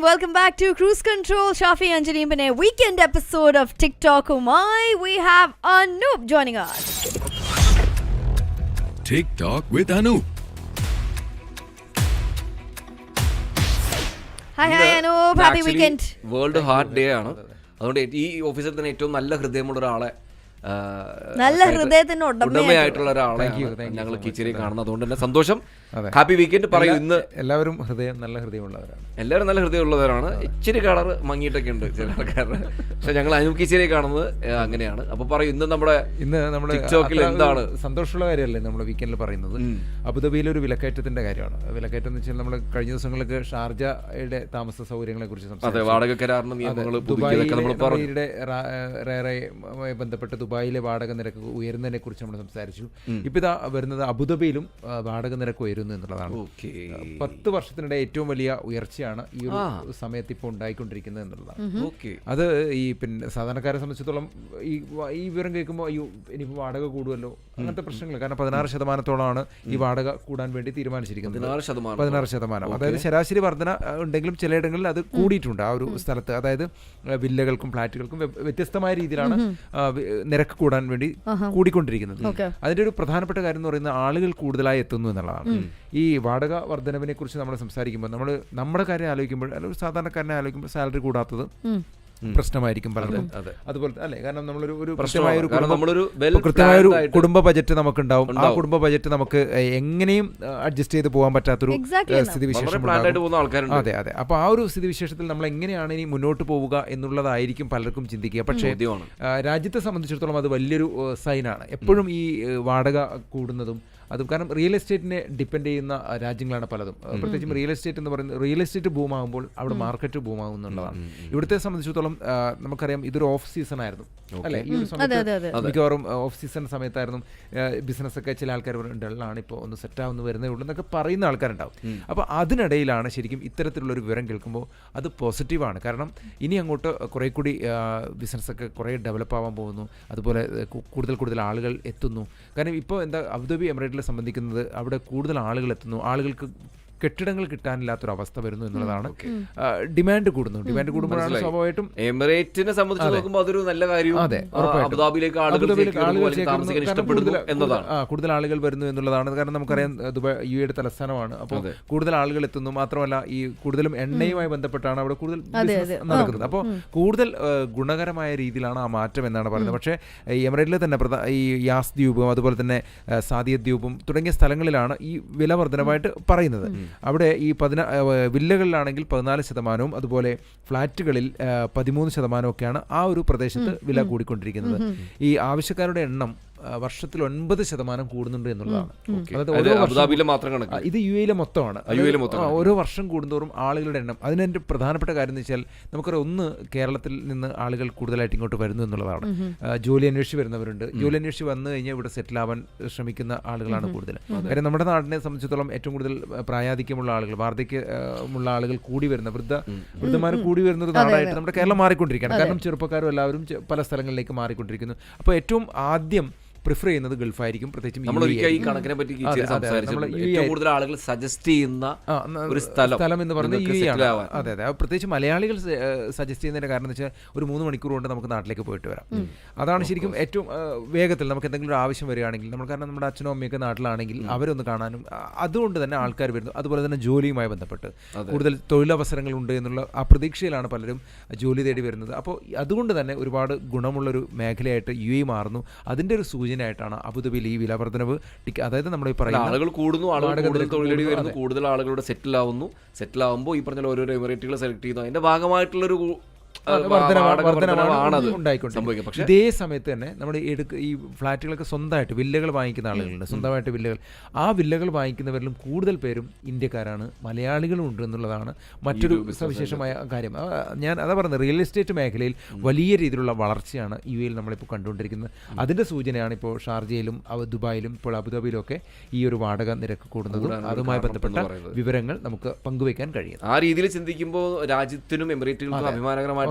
welcome back to Cruise Control. Shafi Anjali in a weekend episode of TikTok Umai. We have Anoop joining us. TikTok with Anoop. Hi, hi Anoop. Happy weekend. World heart day ആണ് അതുകൊണ്ട് ഈ ഓഫീസിൽ തന്നെ ഏറ്റവും നല്ല ഹൃദയമുള്ള ഒരാളെ ആ, നല്ല ഹൃദയത്തിന് ഉടമയായിട്ടുള്ള ഒരാളെ ഞങ്ങൾ കിച്ചിരി കാണുന്നത് അതുകൊണ്ട് തന്നെ സന്തോഷം ഹാപ്പി വീക്കെൻഡ് പറയൂ ഇന്ന് എല്ലാവരും ഹൃദയം നല്ല ഹൃദയമുള്ളവരാണ്. എല്ലാവരും നല്ല ഹൃദയമുള്ളവരാണ്. ഇച്ചിരി കളർ മങ്ങിയിട്ടൊക്കെ ഉണ്ട് ചില ആൾക്കാരുടെ. പക്ഷെ ഞങ്ങൾ അനൂപ് കാണുന്നത് അങ്ങനെയാണ്. അപ്പൊ പറയൂ ഇന്ന് നമ്മുടെ ഇന്ന് നമ്മുടെ ടിക്ടോക്കിൽ എന്താണ്? സന്തോഷമുള്ള കാര്യമല്ലേ നമ്മൾ വീക്കെൻഡിൽ പറയുന്നത്? അബുദാബിയിൽ ഒരു വിലക്കയറ്റത്തിന്റെ കാര്യമാണ്. വിലക്കയറ്റം എന്ന് വെച്ചാൽ നമ്മൾ കഴിഞ്ഞ ദിവസങ്ങളിലൊക്കെ ഷാർജയുടെ താമസ സൗകര്യങ്ങളെ കുറിച്ച് വാടക കരാറിന് നിയമങ്ങൾ റ- ബന്ധപ്പെട്ട് ദുബായിലെ വാടക നിരക്ക് ഉയരുന്നതിനെ കുറിച്ച് നമ്മൾ സംസാരിച്ചു. ഇപ്പൊ ഇതാ വരുന്നത് അബുദാബിയിലും വാടക നിരക്ക് ഉയരുന്നു എന്നുള്ളതാണ്. ഓക്കെ. പത്ത് വർഷത്തിനിടെ ഏറ്റവും വലിയ ഉയർച്ചയാണ് ഈ ഒരു സമയത്ത് ഇപ്പോൾ ഉണ്ടായിക്കൊണ്ടിരിക്കുന്നത് എന്നുള്ളതാണ്. ഓക്കെ. അത് ഈ പിന്നെ സാധാരണക്കാരെ സംബന്ധിച്ചിടത്തോളം ഈ ഈ വിവരം കേൾക്കുമ്പോൾ അയ്യോ ഇനിയിപ്പോൾ വാടക കൂടുമല്ലോ. അങ്ങനത്തെ പ്രശ്നങ്ങൾ. കാരണം പതിനാറ് ശതമാനത്തോളമാണ് ഈ വാടക കൂടാൻ വേണ്ടി തീരുമാനിച്ചിരിക്കുന്നത്. പതിനാറ് ശതമാനം. അതായത് ശരാശരി വർധന ഉണ്ടെങ്കിലും ചിലയിടങ്ങളിൽ അത് കൂടിയിട്ടുണ്ട് ആ ഒരു സ്ഥലത്ത്. അതായത് വില്ലകൾക്കും ഫ്ലാറ്റുകൾക്കും വ്യത്യസ്തമായ രീതിയിലാണ് നിരക്ക് കൂടാൻ വേണ്ടി കൂടിക്കൊണ്ടിരിക്കുന്നത്. അതിന്റെ ഒരു പ്രധാനപ്പെട്ട കാര്യം എന്ന് പറയുന്നത് ആളുകൾ കൂടുതലായി എത്തുന്നു എന്നുള്ളതാണ്. ഈ വാടക വർധനവിനെ കുറിച്ച് നമ്മൾ സംസാരിക്കുമ്പോൾ നമ്മൾ നമ്മുടെ കാര്യം ആലോചിക്കുമ്പോൾ അല്ലെങ്കിൽ സാധാരണക്കാരനെ ആലോചിക്കുമ്പോൾ സാലറി കൂടാത്തത് പ്രശ്നമായിരിക്കും പലർക്കും അതെ. അതുപോലെ അല്ലെ? കാരണം നമ്മളൊരു ഒരു. കൃത്യമായ ഒരു കൃത്യമായ ഒരു കുടുംബ ബജറ്റ് നമുക്കുണ്ടാവും. ആ കുടുംബ ബജറ്റ് നമുക്ക് എങ്ങനെയും അഡ്ജസ്റ്റ് ചെയ്ത് പോകാൻ പറ്റാത്തൊരു സ്ഥിതി വിശേഷം എന്നാ. സ്ഥിതിവിശേഷം അതെ അതെ. അപ്പോൾ ആ ഒരു സ്ഥിതിവിശേഷത്തിൽ നമ്മൾ എങ്ങനെയാണ് ഇനി മുന്നോട്ട് പോവുക എന്നുള്ളതായിരിക്കും പലർക്കും ചിന്തിക്കുക. പക്ഷേ രാജ്യത്തെ സംബന്ധിച്ചിടത്തോളം അത് വലിയൊരു സൈനാണ് എപ്പോഴും ഈ വാടക കൂടുന്നതും അതും കാരണം റിയൽ എസ്റ്റേറ്റിനെ ഡിപ്പെൻഡ് ചെയ്യുന്ന രാജ്യങ്ങളാണ് പലതും. പ്രത്യേകിച്ചും റിയൽ എസ്റ്റേറ്റ് എന്ന് പറയുന്നത് റിയൽ എസ്റ്റേറ്റ് ബൂമാകുമ്പോൾ അവിടെ മാർക്കറ്റ് ഭൂമാകുന്നുള്ളതാണ്. ഇവിടുത്തെ സംബന്ധിച്ചിടത്തോളം നമുക്കറിയാം ഇതൊരു ഓഫ് സീസൺ ആയിരുന്നു. അല്ലെ? ഈ ഒരു. സമയത്ത് മിക്കവാറും ഓഫ് സീസൺ സമയത്തായിരുന്നു ബിസിനസ് ഒക്കെ ചില ആൾക്കാർ ഡള്ളാണ് ഇപ്പോൾ ഒന്ന് സെറ്റ് ആവുന്നു വരുന്നേ ഉള്ളൂ എന്നൊക്കെ പറയുന്ന ആൾക്കാരുണ്ടാവും. അപ്പോൾ അതിനിടയിലാണ് ശരിക്കും ഇത്തരത്തിലുള്ള ഒരു വിവരം കേൾക്കുമ്പോൾ അത് പോസിറ്റീവാണ് കാരണം ഇനി അങ്ങോട്ട് കുറെ കൂടി ബിസിനസ്സൊക്കെ കുറേ ഡെവലപ്പ് ആവാൻ പോകുന്നു. അതുപോലെ കൂടുതൽ കൂടുതൽ ആളുകൾ എത്തുന്നു. കാരണം ഇപ്പോൾ എന്താ അബുദാബി എമിറേറ്റിൽ സംബന്ധിക്കുന്നത് അവിടെ കൂടുതൽ ആളുകൾ എത്തുന്നു. ആളുകൾക്ക് കെട്ടിടങ്ങൾ കിട്ടാനില്ലാത്തൊരവസ്ഥ വരുന്നു എന്നുള്ളതാണ്. ഡിമാൻഡ് കൂടുന്നു. ഡിമാൻഡ് കൂടുമ്പോഴാണ് സ്വാഭാവികമായിട്ടും എമിറേറ്റിനെ സംബന്ധിച്ച് നോക്കുമ്പോൾ അതൊരു നല്ല കാര്യം അതെ, അബുദാബിയിലേക്ക് ആളുകൾ എന്നതാണ്. കൂടുതൽ ആളുകൾ വരുന്നു എന്നുള്ളതാണ്. കാരണം നമുക്കറിയാം ദുബായ് യു എയുടെ തലസ്ഥാനമാണ്. അപ്പോൾ കൂടുതൽ ആളുകൾ എത്തുന്നു. മാത്രമല്ല ഈ കൂടുതലും എണ്ണയുമായി ബന്ധപ്പെട്ടാണ് അവിടെ കൂടുതൽ ബിസിനസ് നടക്കുന്നത്. അപ്പോൾ കൂടുതൽ ഗുണകരമായ രീതിയിലാണ് ആ മാറ്റം എന്നാണ് പറയുന്നത്. പക്ഷേ ഈ എമിറേറ്റിലെ തന്നെ ഈ യാസ് ദ്വീപും അതുപോലെ തന്നെ സാദിയ ദ്വീപും തുടങ്ങിയ സ്ഥലങ്ങളിലാണ് ഈ വില വർധനമായിട്ട് പറയുന്നത്. അവിടെ ഈ പതിനാ വില്ലകളിലാണെങ്കിൽ പതിനാല് ശതമാനവും അതുപോലെ ഫ്ലാറ്റുകളിൽ പതിമൂന്ന് ശതമാനമൊക്കെയാണ് ആ ഒരു പ്രദേശത്ത് വില കൂടിക്കൊണ്ടിരിക്കുന്നത്. ഈ ആവശ്യക്കാരുടെ എണ്ണം വർഷത്തിൽ ഒൻപത് ശതമാനം കൂടുന്നുണ്ട് എന്നുള്ളതാണ്. അതായത് മാത്രം കണക്ക്. ഇത് യു എയിലെ മൊത്തമാണ്. ഓരോ വർഷം കൂടുന്തോറും ആളുകളുടെ എണ്ണം. അതിനെന്റെ പ്രധാനപ്പെട്ട കാര്യം എന്ന് വെച്ചാൽ നമുക്കറിയാം ഒന്ന് കേരളത്തിൽ നിന്ന് ആളുകൾ കൂടുതലായിട്ട് ഇങ്ങോട്ട് വരുന്നു എന്നുള്ളതാണ്. ജോലി അന്വേഷിച്ച് വരുന്നവരുണ്ട്. ജോലി അന്വേഷിച്ച് വന്നു കഴിഞ്ഞാൽ ഇവിടെ സെറ്റിൽ ആവാൻ ശ്രമിക്കുന്ന ആളുകളാണ് കൂടുതൽ. കാര്യം നമ്മുടെ നാടിനെ സംബന്ധിച്ചിടത്തോളം ഏറ്റവും കൂടുതൽ പ്രായാധിക്യമുള്ള ആളുകൾ വാർദ്ധക്യമുള്ള ആളുകൾ കൂടി വരുന്ന വൃദ്ധ വൃദ്ധന്മാർ കൂടി വരുന്ന ഒരു നാടായിട്ട് നമ്മുടെ കേരളം മാറിക്കൊണ്ടിരിക്കുകയാണ്. കാരണം ചെറുപ്പക്കാരും എല്ലാവരും പല സ്ഥലങ്ങളിലേക്ക് മാറിക്കൊണ്ടിരിക്കുന്നു. അപ്പോൾ ഏറ്റവും ആദ്യം പ്രിഫർ ചെയ്യുന്നത് ഗൾഫായിരിക്കും. പ്രത്യേകിച്ചും നമ്മൾ ഒരിക്കൽ ഈ. കണക്കിനെ പറ്റി കൂടുതൽ ആളുകൾ സജസ്റ്റ് ചെയ്യുന്ന ഒരു സ്ഥലം സ്ഥലം എന്ന് യു ആണ്. അതെ അതെ. പ്രത്യേകിച്ച് മലയാളികൾ സജസ്റ്റ് ചെയ്യുന്നതിന്റെ കാരണം എന്ന് വെച്ചാൽ ഒരു മൂന്ന് മണിക്കൂർ കൊണ്ട് നമുക്ക് നാട്ടിലേക്ക് പോയിട്ട് വരാം. അതാണ് ശരിക്കും ഏറ്റവും വേഗത്തിൽ നമുക്ക് എന്തെങ്കിലും ഒരു ആവശ്യം വരികയാണെങ്കിൽ നമ്മൾ കാരണം നമ്മുടെ അച്ഛനും അമ്മയൊക്കെ നാട്ടിലാണെങ്കിൽ അവരൊന്ന് കാണാനും അതുകൊണ്ട് തന്നെ ആൾക്കാർ വരുന്നു. അതുപോലെ തന്നെ ജോലിയുമായി ബന്ധപ്പെട്ട് കൂടുതൽ തൊഴിലവസരങ്ങൾ ഉണ്ട് എന്നുള്ള ആ പ്രതീക്ഷയിലാണ് പലരും ജോലി തേടി വരുന്നത്. അപ്പോൾ അതുകൊണ്ട് തന്നെ ഒരുപാട് ഗുണമുള്ളൊരു മേഖലയായിട്ട് യു എ മാറുന്നു. അതിന്റെ ഒരു സൂചനയായിട്ടാണ് അബുദാബിയിൽ ഈ വില വർധനവ് അതായത് നമ്മൾ ഈ പറയുന്നത് പറയുന്ന ആളുകൾ കൂടുന്നു ആളുകൾ കൂടുതൽ തൊഴിലടി വരുന്നു. കൂടുതൽ ആളുകളുടെ സെറ്റിൽ ആവുന്നു. സെറ്റിൽ ആവുമ്പോൾ ഈ പറഞ്ഞ ഓരോരോ എമിറേറ്റുകൾ സെലക്ട് ചെയ്യുന്നു. അതിന്റെ ഭാഗമായിട്ടുള്ളൊരു ഉണ്ടായിക്കൊണ്ടിരിക്കുന്നത്. ഇതേ സമയത്ത് തന്നെ നമ്മൾ എടുക്ക ഈ ഫ്ലാറ്റുകളൊക്കെ സ്വന്തമായിട്ട് വില്ലകൾ വാങ്ങിക്കുന്ന ആളുകളുണ്ട്. സ്വന്തമായിട്ട് വില്ലകൾ. ആ വില്ലകൾ വാങ്ങിക്കുന്നവരിലും കൂടുതൽ പേരും ഇന്ത്യക്കാരാണ്. മലയാളികളും ഉണ്ട് എന്നുള്ളതാണ് മറ്റൊരു സവിശേഷമായ കാര്യം. ഞാൻ അതാ പറഞ്ഞത് റിയൽ എസ്റ്റേറ്റ് മേഖലയിൽ വലിയ രീതിയിലുള്ള വളർച്ചയാണ് യു എയിൽ നമ്മളിപ്പോൾ കണ്ടുകൊണ്ടിരിക്കുന്നത്. അതിന്റെ സൂചനയാണ് ഇപ്പോൾ ഷാർജയിലും ദുബായിലും ഇപ്പോൾ അബുദാബിയിലും ഒക്കെ ഈ ഒരു വാടക നിരക്ക് കൂടുന്നതും അതുമായി ബന്ധപ്പെട്ട വിവരങ്ങൾ നമുക്ക് പങ്കുവയ്ക്കാൻ കഴിയും ആ രീതിയിൽ ചിന്തിക്കുമ്പോൾ രാജ്യത്തിനും എമിറേറ്റുകൾക്കും ഉറപ്പായിട്ടും.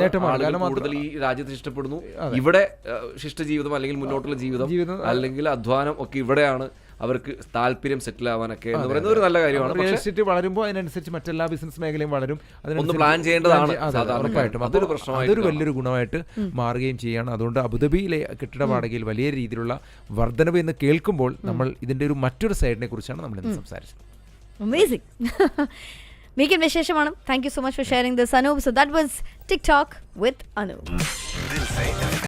നേട്ടമാണ്. കൂടുതൽ ഈ രാജ്യത്ത് ഇഷ്ടപ്പെടുന്നു. ഇവിടെ ശിഷ്ട ജീവിതം അല്ലെങ്കിൽ മുന്നോട്ടുള്ള ജീവിതം അല്ലെങ്കിൽ അധ്വാനം ഒക്കെ ഇവിടെയാണ് അവർക്ക് താല്പര്യം സെറ്റിൽ ആവാനൊക്കെ എന്ന് പറയുന്നത് ഒരു നല്ല കാര്യമാണ്. റിയൽ എസ്റ്റേറ്റ് വളരുമ്പോൾ അതിനനുസരിച്ച് മറ്റെല്ലാ ബിസിനസ് മേഖലയും വളരും. ഒന്ന് പ്ലാൻ ചെയ്യേണ്ടതാണ് ഉറപ്പായിട്ടും. അതൊരു അപ്പോൾ പ്രശ്നമായിട്ട് അതൊരു വലിയൊരു ഗുണമായിട്ട് മാറുകയും ചെയ്യാണ്. അതുകൊണ്ട് അബുദാബിയിലെ കെട്ടിട വാടകയിൽ വലിയ രീതിയിലുള്ള വർധനവ് എന്ന് കേൾക്കുമ്പോൾ നമ്മൾ ഇതിന്റെ ഒരു മറ്റൊരു സൈഡിനെ കുറിച്ചാണ് നമ്മൾ ഇന്ന് സംസാരിച്ചത്. Amazing. Weekend വിശേഷമാണ് thank you so much for sharing this Anoop so that was TikTok with Anoop Dil se